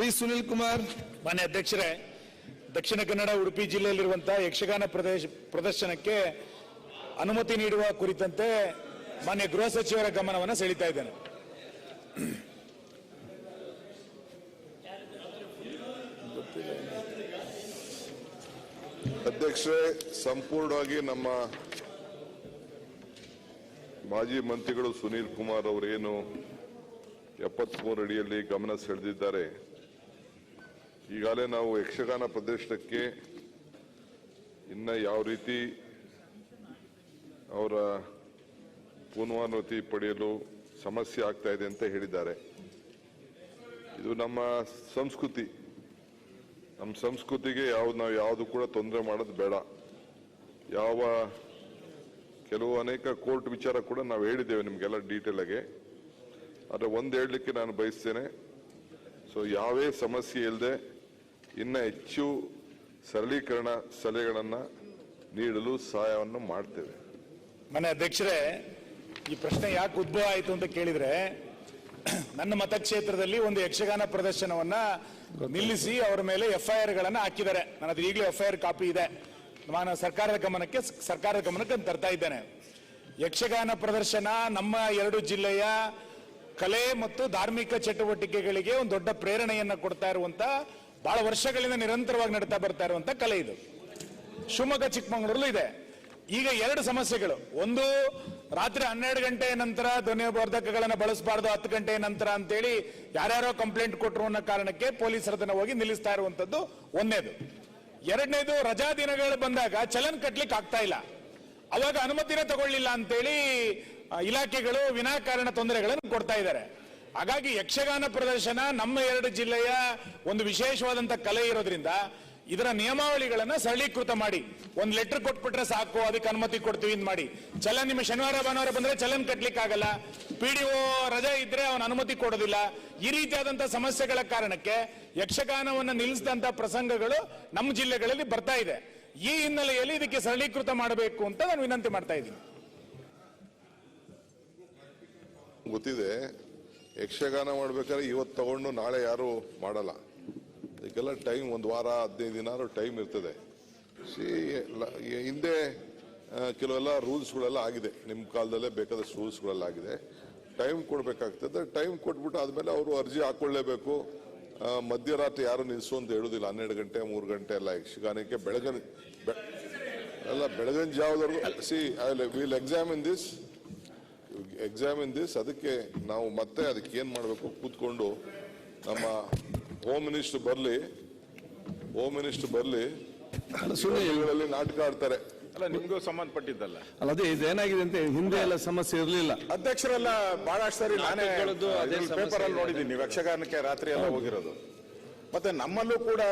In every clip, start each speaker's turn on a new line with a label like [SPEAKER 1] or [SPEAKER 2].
[SPEAKER 1] V. Sunil Kumar.
[SPEAKER 2] ಮಾನ್ಯ ಅಧ್ಯಕ್ಷರೇ ದಕ್ಷಿಣ ಕನ್ನಡ ಉಡುಪಿ ಜಿಲ್ಲೆಯಲ್ಲಿರುವಂತಹ ಯಕ್ಷಗಾನ ಪ್ರದೇಶ ಪ್ರದರ್ಶನಕ್ಕೆ ಅನುಮತಿ ನೀಡುವ ಕುರಿತಂತೆ ಮಾನ್ಯ ಗೃಹ ಸಚಿವರ ಗಮನವನ್ನು ಸೆಳೀತಾ ಇದ್ದೇನೆ.
[SPEAKER 3] ಅಧ್ಯಕ್ಷರೇ ಸಂಪೂರ್ಣವಾಗಿ ನಮ್ಮ ಮಾಜಿ ಮಂತ್ರಿಗಳು ಸುನೀಲ್ ಕುಮಾರ್ ಅವರೇನು ಎಪ್ಪತ್ಮೂರು ಅಡಿಯಲ್ಲಿ ಗಮನ ಸೆಳೆದಿದ್ದಾರೆ. ಈಗಾಗಲೇ ನಾವು ಯಕ್ಷಗಾನ ಪ್ರದರ್ಶನಕ್ಕೆ ಇನ್ನ ಯಾವ ರೀತಿ ಅವರ ಪೂರ್ವಾನುಮತಿ ಪಡೆಯಲು ಸಮಸ್ಯೆ ಆಗ್ತಾ ಇದೆ ಅಂತ ಹೇಳಿದ್ದಾರೆ. ಇದು ನಮ್ಮ ಸಂಸ್ಕೃತಿ. ನಮ್ಮ ಸಂಸ್ಕೃತಿಗೆ ಯಾವ್ದು ನಾವು ಯಾವುದು ಕೂಡ ತೊಂದರೆ ಮಾಡೋದು ಬೇಡ. ಯಾವ ಕೆಲವು ಅನೇಕ ಕೋರ್ಟ್ ವಿಚಾರ ಕೂಡ ನಾವು ಹೇಳಿದ್ದೇವೆ ನಿಮಗೆಲ್ಲ ಡೀಟೇಲ್ ಆಗಿ. ಆದರೆ ಒಂದು ಹೇಳಲಿಕ್ಕೆ ನಾನು ಬಯಸ್ತೇನೆ. ಸೊ ಯಾವೇ ಸಮಸ್ಯೆ ಇಲ್ಲದೆ ಇನ್ನ ಹೆಚ್ಚು ಸರಳೀಕರಣ ಸಲಹೆಗಳನ್ನು ನೀಡಲು ಸಹಾಯವನ್ನು ಮಾಡ್ತೇವೆ.
[SPEAKER 2] ಮನೆ ಅಧ್ಯಕ್ಷರೇ, ಈ ಪ್ರಶ್ನೆ ಯಾಕೆ ಉದ್ಭವ ಆಯಿತು ಅಂತ ಕೇಳಿದ್ರೆ, ನನ್ನ ಮತಕ್ಷೇತ್ರದಲ್ಲಿ ಒಂದು ಯಕ್ಷಗಾನ ಪ್ರದರ್ಶನವನ್ನ ನಿಲ್ಲಿಸಿ ಅವರ ಮೇಲೆ ಎಫ್ಐಆರ್ ಗಳನ್ನ ಹಾಕಿದ್ದಾರೆ. ನನ್ನ ಎಫ್ ಈಗಲೂ ಎಫ್ಐಆರ್ ಕಾಪಿ ಇದೆ. ನಾನು ಸರ್ಕಾರದ ಗಮನಕ್ಕೆ ಸರ್ಕಾರದ ಗಮನಕ್ಕೆ ತರ್ತಾ ಇದ್ದೇನೆ. ಯಕ್ಷಗಾನ ಪ್ರದರ್ಶನ ನಮ್ಮ ಎರಡು ಜಿಲ್ಲೆಯ ಕಲೆ ಮತ್ತು ಧಾರ್ಮಿಕ ಚಟುವಟಿಕೆಗಳಿಗೆ ಒಂದು ದೊಡ್ಡ ಪ್ರೇರಣೆಯನ್ನು ಕೊಡ್ತಾ ಇರುವಂತ ಬಹಳ ವರ್ಷಗಳಿಂದ ನಿರಂತರವಾಗಿ ನಡೀತಾ ಬರ್ತಾ ಇರುವಂತ ಕಲೆ ಇದು. ಶಿವಮೊಗ್ಗ ಚಿಕ್ಕಮಗಳೂರಲ್ಲೂ ಇದೆ. ಈಗ ಎರಡು ಸಮಸ್ಯೆಗಳು. ಒಂದು, ರಾತ್ರಿ ಹನ್ನೆರಡು ಗಂಟೆ ನಂತರ ಧ್ವನಿವರ್ಧಕಗಳನ್ನು ಬಳಸಬಾರ್ದು, ಹತ್ತು ಗಂಟೆ ನಂತರ ಅಂತೇಳಿ ಯಾರ್ಯಾರೋ ಕಂಪ್ಲೇಂಟ್ ಕೊಟ್ಟರು ಅನ್ನೋ ಕಾರಣಕ್ಕೆ ಪೊಲೀಸರ ಅದನ್ನು ಹೋಗಿ ನಿಲ್ಲಿಸ್ತಾ ಇರುವಂತದ್ದು ಒಂದೇದು. ಎರಡನೇದು, ರಜಾ ದಿನಗಳು ಬಂದಾಗ ಚಲನ್ ಕಟ್ಲಿಕ್ಕೆ ಆಗ್ತಾ ಇಲ್ಲ. ಅವಾಗ ಅನುಮತಿನೇ ತಗೊಳ್ಳಿಲ್ಲ ಅಂತೇಳಿ ಇಲಾಖೆಗಳು ವಿನಾಕಾರಣ ತೊಂದರೆಗಳನ್ನು ಕೊಡ್ತಾ ಇದ್ದಾರೆ. ಹಾಗಾಗಿ ಯಕ್ಷಗಾನ ಪ್ರದರ್ಶನ ನಮ್ಮ ಎರಡು ಜಿಲ್ಲೆಯ ಒಂದು ವಿಶೇಷವಾದಂತ ಕಲೆ ಇರೋದ್ರಿಂದ ಇದರ ನಿಯಮಾವಳಿಗಳನ್ನ ಸರಳೀಕೃತ ಮಾಡಿ, ಒಂದು ಲೆಟರ್ ಕೊಟ್ಬಿಟ್ರೆ ಸಾಕು, ಅದಕ್ಕೆ ಅನುಮತಿ ಕೊಡ್ತೀವಿ ಅಂತ ಮಾಡಿ. ಚಲನ್ ನಿಮ್ಮ ಶನಿವಾರ, ಭಾನುವಾರ ಬಂದ್ರೆ ಚಲನ್ ಕಟ್ಲಿಕ್ಕೆ ಆಗಲ್ಲ ಒ ರಜೆ ಇದ್ರೆ ಅವನ ಅನುಮತಿ ಕೊಡೋದಿಲ್ಲ. ಈ ರೀತಿಯಾದಂತಹ ಸಮಸ್ಯೆಗಳ ಕಾರಣಕ್ಕೆ ಯಕ್ಷಗಾನವನ್ನ ನಿಲ್ಲಿಸಿದಂತ ಪ್ರಸಂಗಗಳು ನಮ್ಮ ಜಿಲ್ಲೆಗಳಲ್ಲಿ ಬರ್ತಾ ಇದೆ. ಈ ಹಿನ್ನೆಲೆಯಲ್ಲಿ ಇದಕ್ಕೆ ಸರಳೀಕೃತ ಮಾಡಬೇಕು ಅಂತ ನಾನು ವಿನಂತಿ ಮಾಡ್ತಾ ಇದ್ದೀನಿ.
[SPEAKER 3] ಗೊತ್ತಿದೆ. ಯಕ್ಷಗಾನ ಮಾಡ್ಬೇಕಾದ್ರೆ ಇವತ್ತು ತಗೊಂಡು ನಾಳೆ ಯಾರು ಮಾಡಲ್ಲ. ಇದಕ್ಕೆಲ್ಲ ಟೈಮ್ ಒಂದು ವಾರ, ಹದಿನೈದು ದಿನ ಟೈಮ್ ಇರ್ತದೆ. ಸಿ ಹಿಂದೆ ಕೆಲವೆಲ್ಲ ರೂಲ್ಸ್ಗಳೆಲ್ಲ ಆಗಿದೆ. ನಿಮ್ಮ ಕಾಲದಲ್ಲೇ ಬೇಕಾದಷ್ಟು ರೂಲ್ಸ್ಗಳೆಲ್ಲ ಆಗಿದೆ. ಟೈಮ್ ಕೊಡಬೇಕಾಗ್ತದೆ. ಟೈಮ್ ಕೊಟ್ಬಿಟ್ಟು ಆದಮೇಲೆ ಅವರು ಅರ್ಜಿ ಹಾಕೊಳ್ಳೇಬೇಕು ಮಧ್ಯರಾತ್ರಿ ಯಾರು ನಿಲ್ಲಿಸು ಅಂತ ಹೇಳುದಿಲ್ಲ. ಹನ್ನೆರಡು ಗಂಟೆ, ಮೂರು ಗಂಟೆ ಎಲ್ಲ ಯಕ್ಷಗಾನಕ್ಕೆ ಬೆಳಗನ್, ಬೆ- ಬೆಳಗನ್ ಜಾವದವರೆಗೂ see will examine this examine this ಅದಕ್ಕೆ ನಾವು ಮತ್ತೆ ಅದಕ್ಕೆ ಏನು ಮಾಡಬೇಕು ಕೂತ್ಕೊಂಡು ನಮ್ಮ ಹೋಮ್ ಮಿನಿಸ್ಟರ್ ಬರಲಿ ಹೋಮ್ ಮಿನಿಸ್ಟರ್ ಬರಲಿ ಸುಳ್ಳುಗಳಲ್ಲಿ ನಾಟಕ ಆಡ್ತಾರೆ.
[SPEAKER 4] ಅಲ್ಲ ನಿಮ್ಗೂ ಸಂಬಂಧಪಟ್ಟಿದ್ದಲ್ಲ?
[SPEAKER 1] ಅಲ್ಲ ಅದೇ ಇದೇನಾಗಿದೆ ಅಂತ ಹಿಂದೆ ಎಲ್ಲ ಸಮಸ್ಯೆ ಇರಲಿಲ್ಲ.
[SPEAKER 4] ಅಧ್ಯಕ್ಷರೆಲ್ಲ ಬಹಳಷ್ಟು ಸರಿ ನಾನೇ ಪೇಪರ್ ಅಲ್ಲಿ
[SPEAKER 5] ನೋಡಿದೀನಿ
[SPEAKER 4] ನೋಡಿದ್ದೀನಿ ಯಕ್ಷಗಾನಕ್ಕೆ ರಾತ್ರಿ ಎಲ್ಲ ಹೋಗಿರೋದು. ಮತ್ತೆ ನಮ್ಮಲ್ಲೂ ಕೂಡ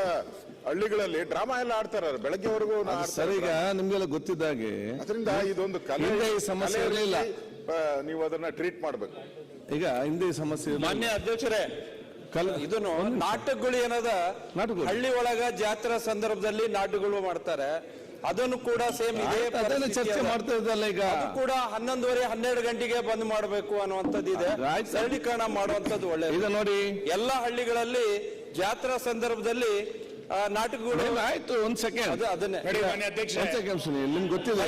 [SPEAKER 4] ಹಳ್ಳಿಗಳಲ್ಲಿ ಡ್ರಾಮಾ ಎಲ್ಲ ಆಡ್ತಾರ ಬೆಳಗ್ಗೆವರೆಗೂ
[SPEAKER 1] ಸರಿ ಸರ್ ಈಗ ನಿಮ್ಗೆಲ್ಲ ಗೊತ್ತಿದ್ದಾಗೆ
[SPEAKER 4] ಅದರಿಂದ ಇದೊಂದು ಕಲೆ
[SPEAKER 1] ಸಮಸ್ಯೆ ಇರ್ಲಿಲ್ಲ.
[SPEAKER 4] ನೀವು ಅದನ್ನ ಟ್ರೀಟ್ ಮಾಡಬೇಕು
[SPEAKER 1] ಈಗ ಹಿಂದೆ ಸಮಸ್ಯೆ.
[SPEAKER 5] ಮಾನ್ಯ ಅಧ್ಯಕ್ಷರೇ
[SPEAKER 1] ಕಲ್-
[SPEAKER 5] ಇದನ್ನು ನಾಟಕಗಳು ಏನದ
[SPEAKER 1] ನಾಟಕಗಳು.
[SPEAKER 5] ಹಳ್ಳಿ ಒಳಗ ಜಾತ್ರಾ ಸಂದರ್ಭದಲ್ಲಿ ನಾಟಕಗಳು ಮಾಡ್ತಾರೆ ಅದನ್ನು ಕೂಡ ಸೇಮ್ ಇದೇ
[SPEAKER 1] ಆಯ್ತು, ಅದನ್ನ
[SPEAKER 5] ಪರಿಸ್ಥಿತಿ
[SPEAKER 1] ಚರ್ಚೆ
[SPEAKER 5] ಅದ.
[SPEAKER 1] ಮಾಡ್ತಾ ಇದ್ದಲ್ಲ ಈಗ
[SPEAKER 5] ಅದು ಕೂಡ ಹನ್ನೊಂದುವರೆ ಹನ್ನೆರಡು ಗಂಟೆಗೆ ಬಂದ್ ಮಾಡಬೇಕು ಅನ್ನುವಂಥದ್ದು ಇದೆ
[SPEAKER 1] ಆಯ್ತು.
[SPEAKER 5] ಸರಳೀಕರಣ ಮಾಡುವಂತದ್ದು ಒಳ್ಳೆಯದು
[SPEAKER 1] ಈಗ ನೋಡಿ
[SPEAKER 5] ಎಲ್ಲ ಹಳ್ಳಿಗಳಲ್ಲಿ ಜಾತ್ರಾ ಸಂದರ್ಭದಲ್ಲಿ ನಾಟಕಗಳು
[SPEAKER 1] ಆಯ್ತು ಒಂದ್ ಸೆಕೆಂಡ್
[SPEAKER 5] ಅದು ಅದನ್ನೇ.
[SPEAKER 1] ಸೆಕೆಂಡ್ ನಿಮ್ಗೆ ಗೊತ್ತಿದೆ.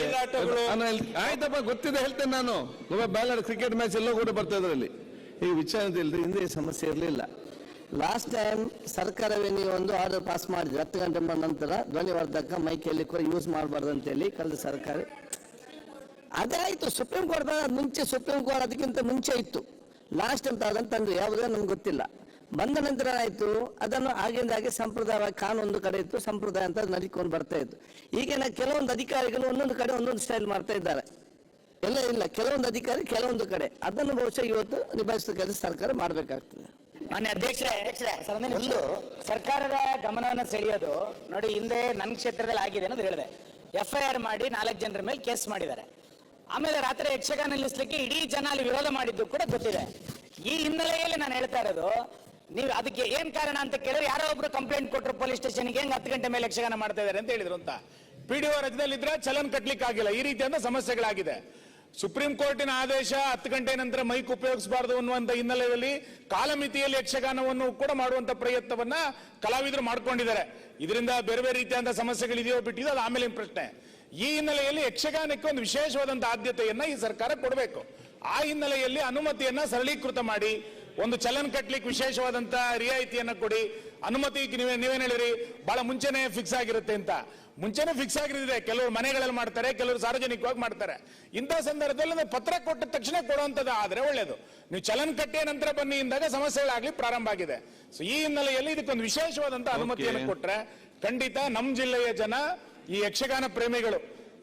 [SPEAKER 1] ನಾನು ಆಯ್ತಪ್ಪ ಗೊತ್ತಿದೆ ಹೇಳ್ತೇನೆ ನಾನು. ಒಬ್ಬ ಬ್ಯಾಲರ್ ಕ್ರಿಕೆಟ್ ಮ್ಯಾಚ್ ಎಲ್ಲ ಕೂಡ ಬರ್ತಾ ಇದ್ರಲ್ಲಿ ಈ ವಿಚಾರದಲ್ಲಿ ಹಿಂದೆ ಸಮಸ್ಯೆ ಇರಲಿಲ್ಲ.
[SPEAKER 6] ಲಾಸ್ಟ್ ಟೈಮ್ ಸರ್ಕಾರವೇ ನೀವು ಒಂದು ಆರ್ಡರ್ ಪಾಸ್ ಮಾಡಿದ್ರಿ ಹತ್ತು ಗಂಟೆ ಬಂದ ನಂತರ ಧ್ವನಿವರ್ಧಕ ಮೈಕಲ್ಲಿ ಕೂಡ ಯೂಸ್ ಮಾಡಬಾರ್ದು ಅಂತೇಳಿ ಕಳೆದ ಸರ್ಕಾರ. ಅದೇ ಆಯ್ತು ಸುಪ್ರೀಂ ಕೋರ್ಟ್ ಮುಂಚೆ ಸುಪ್ರೀಂ ಕೋರ್ಟ್ ಅದಕ್ಕಿಂತ ಮುಂಚೆ ಇತ್ತು. ಲಾಸ್ಟ್ ಅಂತ ಅದನ್ನು ತಂದು ಯಾವುದೇ ನಮ್ಗೆ ಗೊತ್ತಿಲ್ಲ. ಬಂದ ನಂತರ ಆಯ್ತು, ಅದನ್ನು ಆಗಿಂದ ಹಾಗೆ ಸಂಪ್ರದಾಯವಾಗಿ ಒಂದು ಕಡೆ ಇತ್ತು, ಸಂಪ್ರದಾಯ ಅಂತ ನಡ್ಕೊಂಡು ಬರ್ತಾ ಇತ್ತು. ಈಗಿನ ಕೆಲವೊಂದು ಅಧಿಕಾರಿಗಳು ಒಂದೊಂದು ಕಡೆ ಒಂದೊಂದು ಸ್ಟೈಲ್ ಮಾಡ್ತಾ ಇದ್ದಾರೆ. ಎಲ್ಲ ಇಲ್ಲ, ಕೆಲವೊಂದು ಅಧಿಕಾರಿ ಕೆಲವೊಂದು ಕಡೆ. ಅದನ್ನು ಬಹುಶಃ ಇವತ್ತು ನಿಭಾಯಿಸಿದ ಕೆಲಸ ಸರ್ಕಾರ ಮಾಡಬೇಕಾಗ್ತದೆ.
[SPEAKER 7] ಮಾನ್ಯ ಅಧ್ಯಕ್ಷರೇ ಒಂದು ಸರ್ಕಾರದ ಗಮನವನ್ನು ಸೆಳೆಯೋದು, ನೋಡಿ, ಹಿಂದೆ ನನ್ನ ಕ್ಷೇತ್ರದಲ್ಲಿ ಆಗಿದೆ ಅನ್ನೋದು ಹೇಳಿದೆ. ಎಫ್ ಐ ಆರ್ ಮಾಡಿ ನಾಲ್ಕು ಜನರ ಮೇಲೆ ಕೇಸ್ ಮಾಡಿದ್ದಾರೆ. ಆಮೇಲೆ ರಾತ್ರಿ ಯಕ್ಷಗಾನ ನಿಲ್ಲಿಸ್ಲಿಕ್ಕೆ ಇಡೀ ಜನ ಅಲ್ಲಿ ವಿರೋಧ ಮಾಡಿದ್ದು ಕೂಡ ಗೊತ್ತಿದೆ. ಈ ಹಿನ್ನೆಲೆಯಲ್ಲಿ ನಾನು ಹೇಳ್ತಾ ಇರೋದು ನೀವು ಅದಕ್ಕೆ ಏನ್ ಕಾರಣ ಅಂತ ಕೇಳಿದ್ರೆ ಯಾರೋ ಒಬ್ರು ಕಂಪ್ಲೇಂಟ್ ಕೊಟ್ಟರು ಪೊಲೀಸ್ ಸ್ಟೇಷನ್ಗೆ ಹೆಂಗ್ ಹತ್ತು ಗಂಟೆ ಮೇಲೆ ಯಕ್ಷಗಾನ ಮಾಡ್ತಾ ಇದ್ದಾರೆ ಅಂತ ಹೇಳಿದ್ರು ಅಂತ. ಪಿಡಿಒ ರಜದಲ್ಲಿದ್ರೆ ಚಲನ್ ಕಟ್ಲಿಕ್ಕೆ ಆಗಿಲ್ಲ ಈ ರೀತಿಯಾದ ಸಮಸ್ಯೆಗಳಾಗಿದೆ.
[SPEAKER 2] ಸುಪ್ರೀಂ ಕೋರ್ಟಿನ ಆದೇಶ ಹತ್ತು ಗಂಟೆ ನಂತರ ಮೈಕ್ ಉಪಯೋಗಿಸಬಾರದು ಅನ್ನುವಂತ ಹಿನ್ನೆಲೆಯಲ್ಲಿ ಕಾಲಮಿತಿಯಲ್ಲಿ ಯಕ್ಷಗಾನವನ್ನು ಕೂಡ ಮಾಡುವಂತ ಪ್ರಯತ್ನವನ್ನ ಕಲಾವಿದರು ಮಾಡ್ಕೊಂಡಿದ್ದಾರೆ. ಇದರಿಂದ ಬೇರೆ ಬೇರೆ ರೀತಿಯಾದ ಸಮಸ್ಯೆಗಳಿದೆಯೋ ಬಿಟ್ಟಿದೆ ಅದು ಆಮೇಲೆ ಪ್ರಶ್ನೆ. ಈ ಹಿನ್ನೆಲೆಯಲ್ಲಿ ಯಕ್ಷಗಾನಕ್ಕೆ ಒಂದು ವಿಶೇಷವಾದಂತಹ ಆದ್ಯತೆಯನ್ನ ಈ ಸರ್ಕಾರ ಕೊಡಬೇಕು. ಆ ಹಿನ್ನೆಲೆಯಲ್ಲಿ ಅನುಮತಿಯನ್ನ ಸರಳೀಕೃತ ಮಾಡಿ ಒಂದು ಚಲನ್ ಕಟ್ಲಿಕ್ಕೆ ವಿಶೇಷವಾದಂತಹ ರಿಯಾಯಿತಿಯನ್ನು ಕೊಡಿ. ಅನುಮತಿ ನೀವೇ ನೀವೇನು ಹೇಳಿರಿ ಬಹಳ ಮುಂಚೆನೆ ಫಿಕ್ಸ್ ಆಗಿರುತ್ತೆ ಅಂತ. ಮುಂಚೆನೆ ಫಿಕ್ಸ್ ಆಗಿರುತ್ತೆ ಕೆಲವರು ಮನೆಗಳಲ್ಲಿ ಮಾಡ್ತಾರೆ ಕೆಲವರು ಸಾರ್ವಜನಿಕವಾಗಿ ಮಾಡ್ತಾರೆ. ಇಂಥ ಸಂದರ್ಭದಲ್ಲಿ ಅಂದ್ರೆ ಪತ್ರ ಕೊಟ್ಟ ತಕ್ಷಣ ಕೊಡುವಂಥದ್ದು ಆದ್ರೆ ಒಳ್ಳೇದು. ನೀವು ಚಲನ್ ಕಟ್ಟಿಯ ನಂತರ ಬನ್ನಿ ಇಂದಾಗ ಸಮಸ್ಯೆಗಳಾಗ್ಲಿ ಪ್ರಾರಂಭ ಆಗಿದೆ. ಸೊ ಈ ಹಿನ್ನೆಲೆಯಲ್ಲಿ ಇದಕ್ಕೊಂದು ವಿಶೇಷವಾದಂತ ಅನುಮತಿಯನ್ನು ಕೊಟ್ರೆ ಖಂಡಿತ ನಮ್ಮ ಜಿಲ್ಲೆಯ ಜನ ಈ ಯಕ್ಷಗಾನ ಪ್ರೇಮಿಗಳು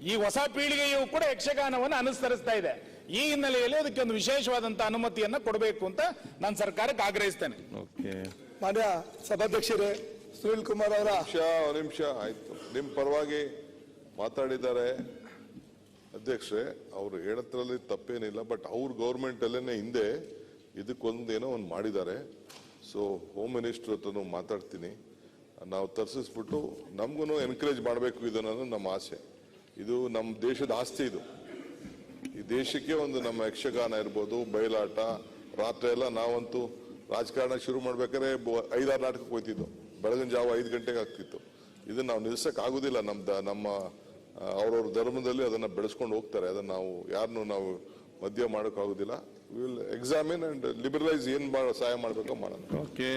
[SPEAKER 2] ಈ ಹೊಸ ಪೀಳಿಗೆಯು ಕೂಡ ಯಕ್ಷಗಾನವನ್ನು ಅನುಸರಿಸ್ತಾ ಇದೆ. ಈ ಹಿನ್ನೆಲೆಯಲ್ಲಿ ಅದಕ್ಕೆ ಒಂದು ವಿಶೇಷವಾದಂತಹ ಅನುಮತಿಯನ್ನ ಕೊಡಬೇಕು ಅಂತ ನಾನು ಸರ್ಕಾರಕ್ಕೆ ಆಗ್ರಹಿಸ್ತೇನೆ.
[SPEAKER 1] ಓಕೆ.
[SPEAKER 8] ಮಾನ್ಯ ಸಭಾಧ್ಯಕ್ಷರೇ ಸುನಿಲ್ ಕುಮಾರ್ ಅವರ.
[SPEAKER 3] ನಿಮಿಷ ನಿಮಿಷ ಆಯ್ತು. ನಿಮ್ ಪರವಾಗಿ ಮಾತಾಡಿದ್ದಾರೆ ಅಧ್ಯಕ್ಷರೇ ಅವ್ರು ಹೇಳತ್ರಲ್ಲಿ ತಪ್ಪೇನಿಲ್ಲ ಬಟ್ ಅವ್ರ ಗೌರ್ಮೆಂಟ್ ಅಲ್ಲೇನೆ ಹಿಂದೆ ಇದಕ್ಕೊಂದೇನೋ ಒಂದು ಮಾಡಿದ್ದಾರೆ. ಸೊ ಹೋಮ್ ಮಿನಿಸ್ಟರ್ ಹತ್ರನೂ ಮಾತಾಡ್ತೀನಿ. ನಾವು ತರ್ಸಿಸ್ಬಿಟ್ಟು ನಮಗೂ ಎನ್ಕರೇಜ್ ಮಾಡಬೇಕು ಇದನ್ನೋದು ನಮ್ಮ ಆಸೆ. ಇದು ನಮ್ಮ ದೇಶದ ಆಸ್ತಿ ಇದು. ಈ ದೇಶಕ್ಕೆ ಒಂದು ನಮ್ಮ ಯಕ್ಷಗಾನ ಇರ್ಬೋದು, ಬಯಲಾಟ, ರಾತ್ರಿ ಎಲ್ಲ ನಾವಂತೂ ರಾಜಕಾರಣ ಶುರು ಮಾಡ್ಬೇಕಾದ್ರೆ ಐದಾರು ನಾಟಕಕ್ಕೆ ಹೋಯ್ತಿದ್ದು. ಬೆಳಗಿನ ಜಾವ ಐದು ಗಂಟೆಗೆ ಆಗ್ತಿತ್ತು. ಇದನ್ನ ನಾವು ನಿಲ್ಸಕ್ ಆಗುದಿಲ್ಲ. ನಮ್ಮ ನಮ್ಮ ಅವ್ರವ್ರ ಧರ್ಮದಲ್ಲಿ ಅದನ್ನ ಬೆಳೆಸ್ಕೊಂಡು ಹೋಗ್ತಾರೆ. ಅದನ್ನ ನಾವು ಯಾರನ್ನು ನಾವು ಮದ್ಯ ಮಾಡೋಕ್ಕಾಗುದಿಲ್ಲ ವಿಲ್ ಎಕ್ಸಾಮಿನ್ ಅಂಡ್ ಲಿಬರಲೈಸ್ ಏನ್ ಸಹಾಯ ಮಾಡ್ಬೇಕೋ ಮಾಡೋಣ.
[SPEAKER 1] ಓಕೆ